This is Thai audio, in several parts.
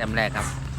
ต้มแรกครับ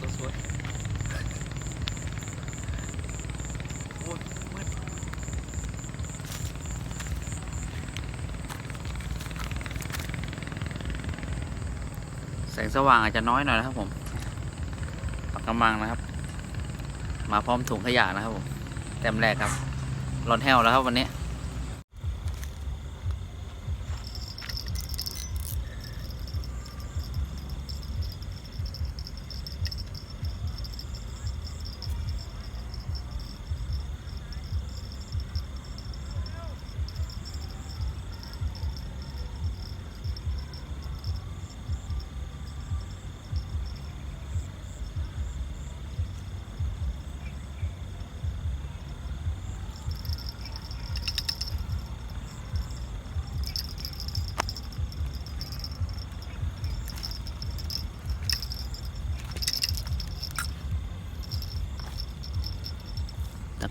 ตัวสวยโอ้ยมืดแสงสว่างอาจจะน้อยหน่อยนะครับผมปักกำลังนะครับ มาพร้อมถุงขยะนะครับผมเต็มแรกครับร้อนแห้วแล้วครับวันนี้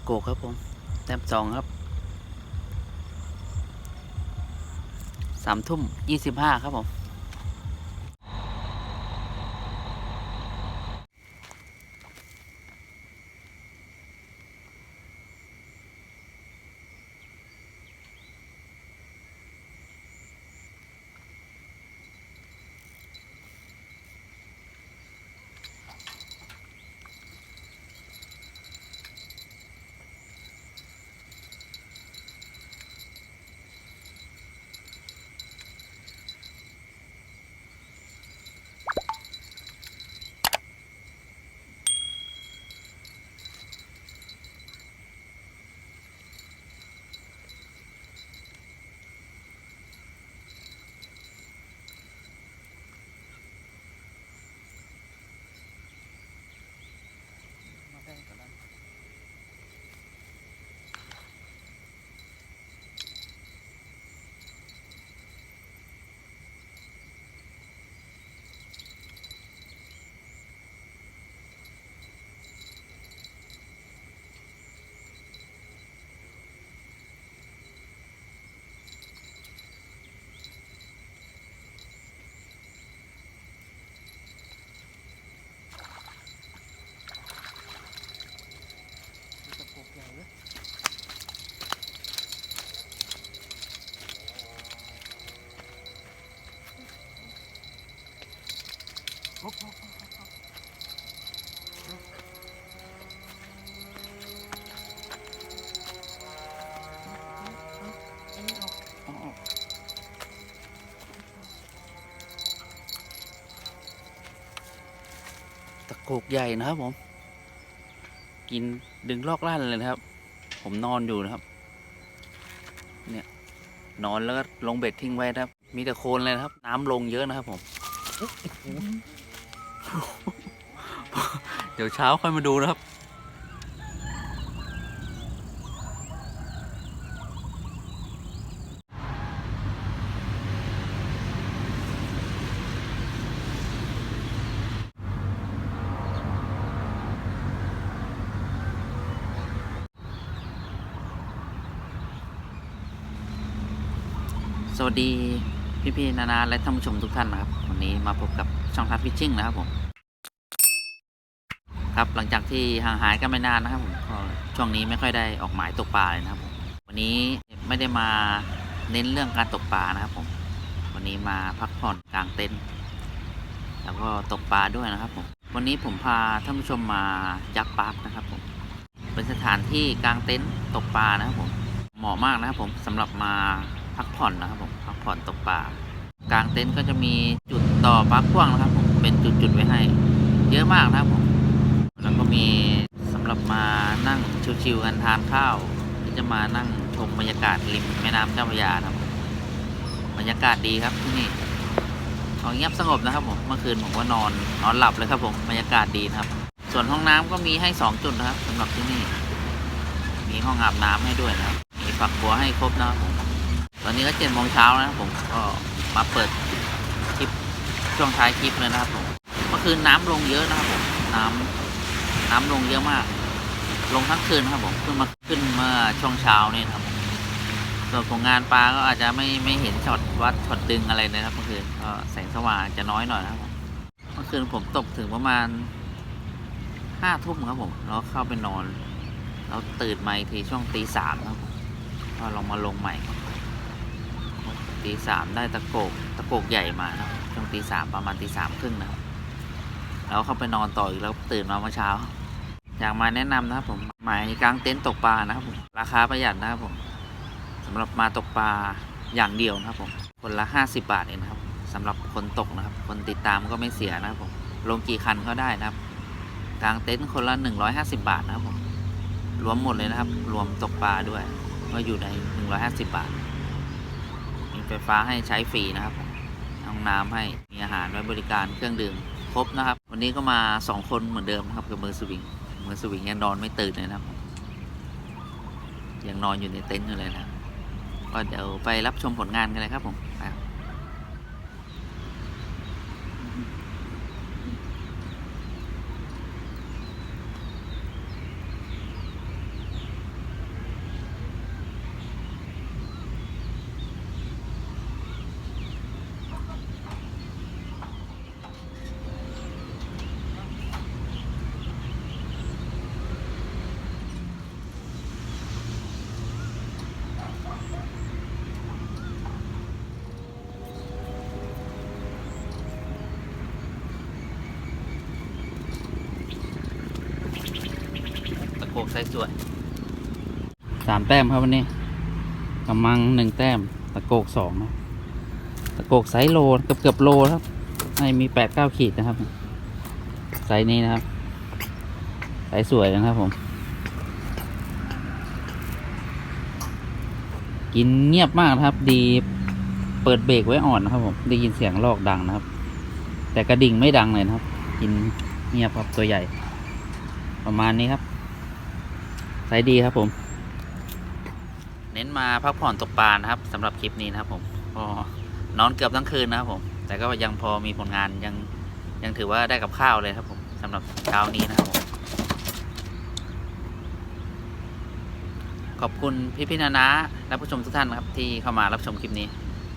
โกกครับผม แต้มสองครับสามทุ่มยี่สิบห้าครับผม โกกใหญ่นะครับผม กินดึงลอกลั่นเลยนะครับ ผมนอนอยู่นะครับ เนี่ยนอนแล้วก็ลงเบ็ดทิ้งไว้นะครับ มีแต่โคลนเลยนะครับ น้ำลงเยอะนะครับผม เดี๋ยวเช้าค่อยมาดูนะครับ สวัสดีพี่ๆนานาและท่านผู้ชมทุกท่านนะครับ วันนี้มาพบกับช่องทัพฟิชชิ่งนะครับผมครับหลังจากที่ห่างหายกันไม่นานนะครับผมก็ช่วงนี้ไม่ค่อยได้ออกหมายตกปลาเลยนะครับผมวันนี้ไม่ได้มาเน้นเรื่องการตกปลานะครับผมวันนี้มาพักผ่อนกลางเต็นท์แล้วก็ตกปลาด้วยนะครับผมวันนี้ผมพาท่านผู้ชมมายักษ์ปาร์คนะครับผมเป็นสถานที่กลางเต็นท์ตกปลานะครับผมเหมาะมากนะครับผมสำหรับมา พักผ่อนนะครับผมพักผ่อนตกปลากลางเต็นท์ก็จะมีจุดต่อปลั๊กพ่วงนะครับผมเป็นจุดๆไว้ให้ เยอะมากนะครับผมแล้วก็มีสำหรับมานั่งชิวๆกันทานข้าวที่จะมานั่งชมบรรยากาศริมแม่น้ำเจ้าพระยานะครับบรรยากาศดีครับที่นี่เอาเงียบสงบนะครับผมเมื่อคืนผมก็นอนนอนหลับเลยครับผมบรรยากาศดีนะครับ ส่วนห้องน้ำก็มีให้สองจุดนะครับสำหรับที่นี่ มีห้องอาบน้ำให้ด้วยนะครับมีฝักบัวให้ครบนะครับ อนนี้ก็เจ็ดโมงเช้านะผมก็มาเปิดคลิปช่วงท้ายคลิปเลยนะครับผมเมื่อคืนน้ำลงเยอะนะครับผมน้ำน้ำลงเยอะมาก ลงทั้งคืนนะครับผมเพิ่งมาขึ้นเมื่อช่วงเช้านี่นะครับผมส่วนของงานปลาก็อาจจะไม่ไม่เห็นช็อตวัดช็อตดึงอะไรนะครับเมื่อคืนก็แสงสว่างจะน้อยหน่อยนะครับเมื่อคืนผมตกถึงประมาณห้าทุ่มครับผมแล้วเข้าไปนอน แล้วตื่นมาอีกทีช่วงตีสามครับผมก็ลองมาลงใหม่ ตีสามได้ตะโกกตะโกกใหญ่มานะครับช่วงตีสามประมาณตีสามครึ่งนะครับแล้วเข้าไปนอนต่ออีกแล้วตื่นมาเมื่อเช้า อยากมาแนะนำนะครับผมหมายกลางเต็นท์ตกปลานะครับผมราคาประหยัดนะครับผมสำหรับมาตกปลาอย่างเดียวนะครับผมคนละห้าสิบาทเองนะครับสำหรับคนตกนะครับ คนติดตามก็ไม่เสียนะครับผมลงกี่คันก็ได้นะครับกลางเต็นท์คนละหนึ่งร้อยห้าสิบาทนะครับผมรวมหมดเลยนะครับ รวมตกปลาด้วย ก็อยู่ใน 150 บาท ไฟฟ้าให้ใช้ฟรีนะครับห้องน้ำให้มีอาหารไว้บริการเครื่องดื่มครบนะครับ วันนี้ก็มา 2 คนเหมือนเดิมครับกับมือสวิงมือสวิงยังนอนไม่ตื่นเลยนะครับยังนอนอยู่ในเต็นท์อยู่เลยนะก็เดี๋ยวไปรับชมผลงานกันเลยครับผมไป ส์สวยสามแต้มครับวันนี้กำมังหนึ่งแต้ม ตะโกกสองนะตะโกกไซโลเกือบเกือบโลครับให้มีแปดเก้าขีดนะครับไซส์นี้นะครับไซส์สวยนะครับผม กินเงียบมากครับ ดีเปิดเบรกไว้อ่อนนะครับผมได้ยินเสียงลอกดังนะครับ แต่กระดิ่งไม่ดังเลยนะครับ กินเงียบครับตัวใหญ่ ประมาณนี้ครับ ไซส์ดีครับผม เน้นมาพักผ่อนตกปลานะครับสำหรับคลิปนี้นะครับผมก็นอนเกือบทั้งคืนนะครับผม แต่ก็ยังพอมีผลงานยังยังถือว่าได้กับข้าวเลยครับผมสำหรับเช้านี้นะครับผมขอบคุณพี่พี่นานาและผู้ชมทุกท่านนะครับที่เข้ามารับชมคลิปนี้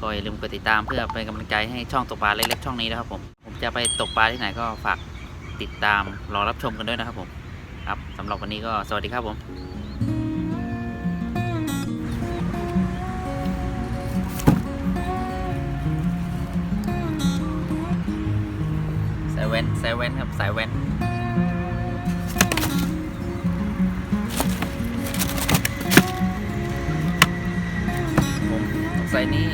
ก็อย่าลืมกดติดตามเพื่อเป็นกำลังใจให้ช่องตกปลาเล็กๆช่องนี้นะครับผม ผมจะไปตกปลาที่ไหนก็ฝากติดตามรอรับชมกันด้วยนะครับผม ครับสำหรับวันนี้ก็สวัสดีครับผมสายแว้นสายแว้นครับสายแว้นผมสายนี้